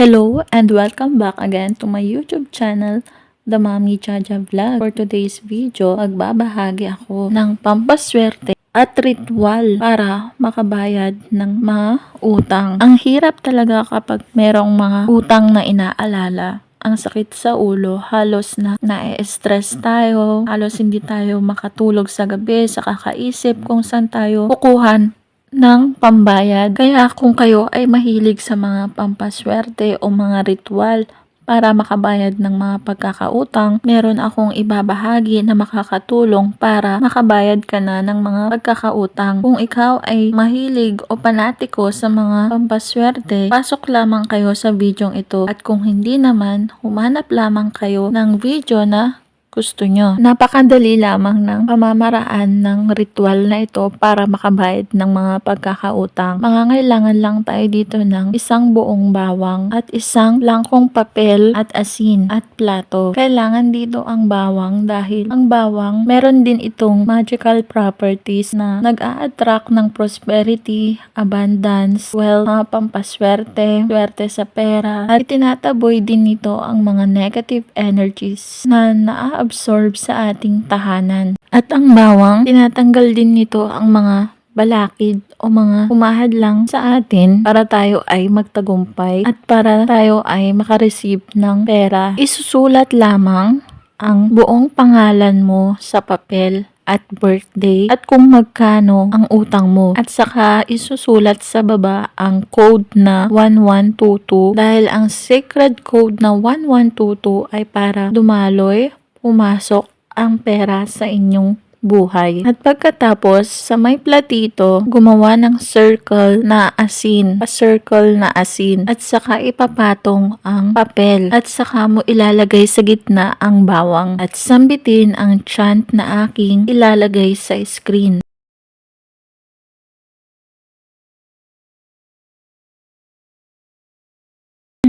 Hello and welcome back again to my YouTube channel, The Mommy Chacha Vlog. For today's video, magbabahagi ako ng pampaswerte at ritual para makabayad ng mga utang. Ang hirap talaga kapag merong mga utang na inaalala. Ang sakit sa ulo, halos na na-stress tayo, halos hindi tayo makatulog sa gabi sa kakaisip kung saan tayo kukuhan ng pambayad. Kaya kung kayo ay mahilig sa mga pampaswerte o mga ritual para makabayad ng mga pagkakautang, meron akong ibabahagi na makakatulong para makabayad ka na ng mga pagkakautang. Kung ikaw ay mahilig o panatiko sa mga pampaswerte, pasok lamang kayo sa videong ito. At kung hindi naman, humanap lamang kayo ng video na gusto nyo. Napakadali lamang ng pamamaraan ng ritual na ito para makabayad ng mga pagkakautang. Mangangailangan lang tayo dito ng isang buong bawang at isang langkong papel at asin at plato. Kailangan dito ang bawang dahil ang bawang meron din itong magical properties na nag-a-attract ng prosperity, abundance, wealth, mga pampaswerte, swerte sa pera, at tinataboy din nito ang mga negative energies na naa-absorb sa ating tahanan. At ang bawang, tinatanggal din nito ang mga balakid o mga humahad lang sa atin para tayo ay magtagumpay at para tayo ay makareceive ng pera. Isusulat lamang ang buong pangalan mo sa papel at birthday at kung magkano ang utang mo at saka isusulat sa baba ang code na 1122 dahil ang sacred code na 1122 ay para dumaloy, pumasok ang pera sa inyong buhay. At pagkatapos, sa may platito, gumawa ng circle na asin, pa-circle na asin, at saka ipapatong ang papel, at saka mo ilalagay sa gitna ang bawang, at sambitin ang chant na aking ilalagay sa screen.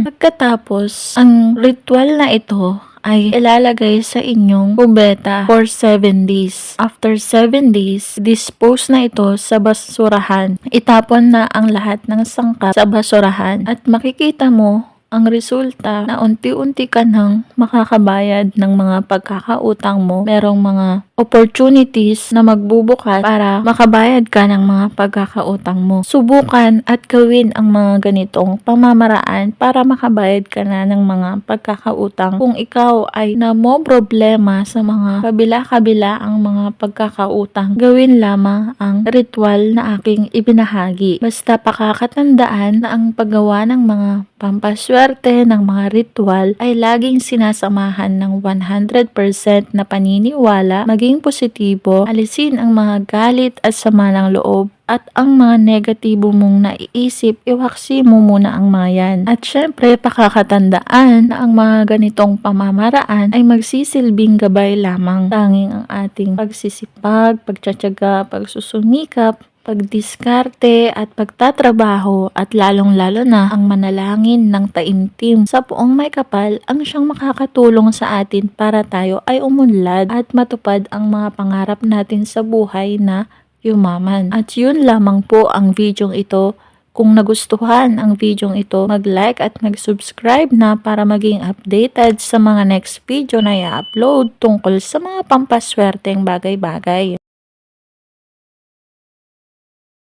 Pagkatapos, ang ritual na ito ay ilalagay sa inyong kubeta for 7 days. After 7 days, dispose na ito sa basurahan. Itapon na ang lahat ng sangkap sa basurahan at makikita mo ang resulta na unti-unti ka nang makakabayad ng mga pagkakautang mo. Merong mga opportunities na magbubukas para makabayad ka ng mga pagkakautang mo. Subukan at gawin ang mga ganitong pamamaraan para makabayad ka na ng mga pagkakautang. Kung ikaw ay na mo problema sa mga kabila-kabila ang mga pagkakautang, gawin lamang ang ritual na aking ibinahagi. Basta pakakatandaan na ang paggawa ng mga pampaswerte ng mga ritual ay laging sinasamahan ng 100% na paniniwala, maging positibo, alisin ang mga galit at sama ng loob at ang mga negatibo mong naiisip, iwaksi mo muna ang mga yan. At syempre, pakakatandaan na ang mga ganitong pamamaraan ay magsisilbing gabay lamang. Tanging ang ating pagsisipag, pagtsatsaga, pagsusumikap, pagdiskarte at pagtatrabaho at lalong-lalo na ang manalangin ng taimtim sa buong may kapal ang siyang makakatulong sa atin para tayo ay umunlad at matupad ang mga pangarap natin sa buhay na yumaman. At yun lamang po ang videong ito. Kung nagustuhan ang videong ito, mag-like at mag-subscribe na para maging updated sa mga next video na i-upload tungkol sa mga pampaswerteng bagay-bagay.